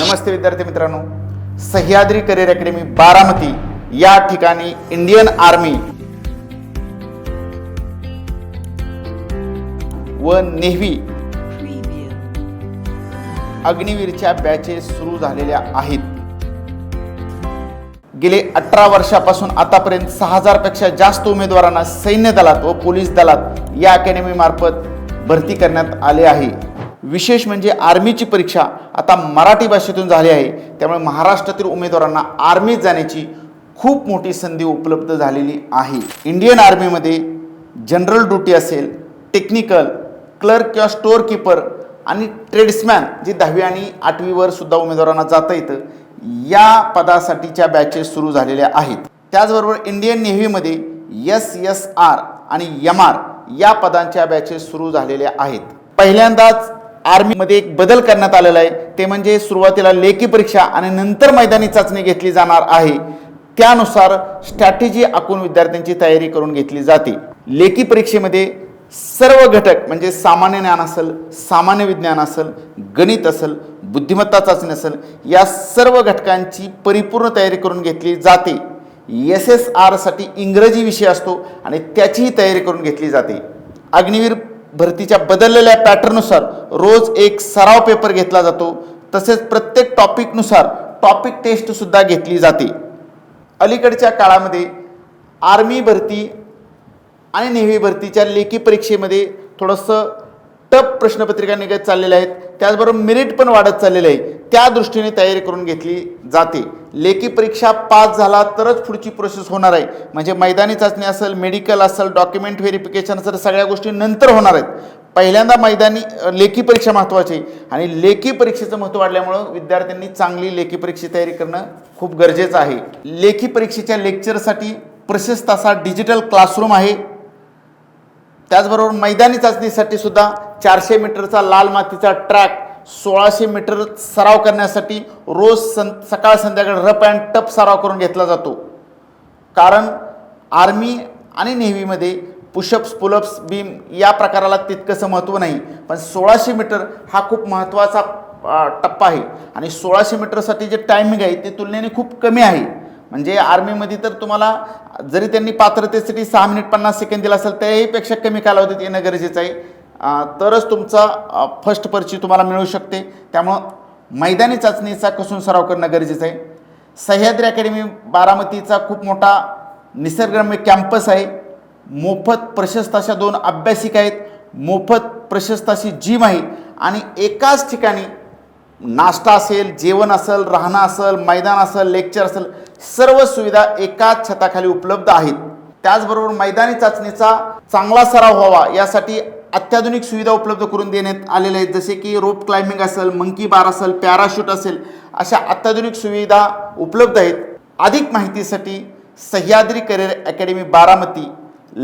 नमस्ते विद्यार्थी मित्रांनो. Sahyadri career academy Baramati या ठिकाणी इंडियन आर्मी व नेव्ही अग्निवीरच्या बॅचेस सुरू झालेल्या आहेत. गेले अठरा वर्षापासून आतापर्यंत सहा हजारपेक्षा जास्त उमेदवारांना सैन्य दलात व पोलीस दलात या अकॅडमी मार्फत भरती करण्यात आले आहे. विशेष म्हणजे आर्मीची परीक्षा आता मराठी भाषेतून झाली आहे. त्यामुळे महाराष्ट्रातील उमेदवारांना आर्मीत जाण्याची खूप मोठी संधी उपलब्ध झालेली आहे. इंडियन आर्मीमध्ये जनरल ड्युटी असेल टेक्निकल क्लर्क किंवा स्टोअर किपर आणि ट्रेड्समॅन जे दहावी आणि आठवीवर सुद्धा उमेदवारांना जाता येतं या पदासाठीच्या बॅचेस सुरू झालेल्या आहेत. त्याचबरोबर इंडियन नेव्हीमध्ये एस एस आर आणि यम आर या पदांच्या बॅचेस सुरू झालेल्या आहेत. पहिल्यांदाच आर्मीमध्ये एक बदल करण्यात आलेला आहे. ते म्हणजे सुरुवातीला लेखी परीक्षा आणि नंतर मैदानी चाचणी घेतली जाणार आहे. त्यानुसार स्ट्रॅटेजी आखून विद्यार्थ्यांची तयारी करून घेतली जाते. लेखी परीक्षेमध्ये सर्व घटक म्हणजे सामान्य ज्ञान असेल सामान्य विज्ञान असेल गणित असेल बुद्धिमत्ता चाचणी असेल या सर्व घटकांची परिपूर्ण तयारी करून घेतली जाते. एस एस आरसाठी इंग्रजी विषय असतो आणि त्याचीही तयारी करून घेतली जाते. अग्निवीर भरतीच्या बदललेल्या पॅटर्ननुसार रोज एक सराव पेपर घेतला जातो. तसेच प्रत्येक टॉपिकनुसार टॉपिक टेस्टसुद्धा घेतली जाते. अलीकडच्या काळामध्ये आर्मी भरती आणि नेव्ही भरतीच्या लेखी परीक्षेमध्ये थोडंसं टप प्रश्नपत्रिका निघत चाललेल्या आहेत. त्याचबरोबर मेरिट पण वाढत चाललेलं आहे. त्या दृष्टीने तयारी करून घेतली जाते. लेखी परीक्षा पास झाला तरच पुढची प्रोसेस होणार आहे. म्हणजे मैदानी चाचणी असेल मेडिकल असेल डॉक्युमेंट व्हेरिफिकेशन असेल सगळ्या गोष्टी नंतर होणार आहेत. पहिल्यांदा मैदानी लेखी परीक्षा महत्त्वाची आहे. आणि लेखी परीक्षेचं महत्त्व वाढल्यामुळं विद्यार्थ्यांनी चांगली लेखी परीक्षेची तयारी करणं खूप गरजेचं आहे. लेखी परीक्षेच्या लेक्चरसाठी प्रशस्त असा डिजिटल क्लासरूम आहे. त्याचबरोबर मैदानी चाचणीसाठी सुद्धा चारशे मीटरचा लाल मातीचा ट्रॅक सोळाशे मीटर सराव करण्यासाठी रोज सं सकाळ संध्याकाळ रप अँड टप सराव करून घेतला जातो. कारण आर्मी आणि नेव्हीमध्ये पुशअप्स पुलअप्स बीम या प्रकाराला तितकंसं महत्त्व नाही. पण सोळाशे मीटर हा खूप महत्त्वाचा टप्पा आहे. आणि सोळाशे मीटरसाठी जे टायमिंग आहे ते तुलनेने खूप कमी आहे. म्हणजे आर्मीमध्ये तर तुम्हाला जरी त्यांनी पात्रतेसाठी सहा मिनिट पन्नास सेकंद दिला असेल त्याहीपेक्षा कमी कालावधीत येणं गरजेचं आहे. तरच तुमचा फर्स्ट पर्ची तुम्हाला मिळू शकते. त्यामुळं मैदानी चाचणीचा कसून सराव करणं गरजेचं आहे. सह्याद्री अकॅडमी बारामतीचा खूप मोठा निसर्गरम्य कॅम्पस आहे. मोफत प्रशस्त अशा दोन अभ्यासिका आहेत. मोफत प्रशस्त अशी जिम आहे. आणि एकाच ठिकाणी नाश्ता असेल जेवण असेल राहणं असेल मैदान असेल लेक्चर असेल सर्व सुविधा एकाच छताखाली उपलब्ध आहेत. त्याचबरोबर मैदानी चाचणीचा चांगला सराव व्हावा यासाठी अत्याधुनिक सुविधा उपलब्ध करून देण्यात आलेल्या आहेत. जसे की रोप क्लाइम्बिंग असेल मंकी बार असेल पॅराशूट असेल अशा अत्याधुनिक सुविधा उपलब्ध आहेत. अधिक माहितीसाठी सह्याद्री करिअर अकॅडमी बारामती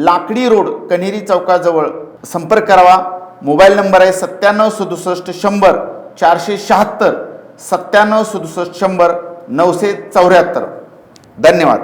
लाकडी रोड कन्हेरी चौकाजवळ संपर्क करावा. मोबाईल नंबर आहे सत्त्याण्णव सदुसष्ट शंभर चारशे शहात्तर सत्त्याण्णव सदुसष्ट शंभर नऊशे चौऱ्याहत्तर. धन्यवाद.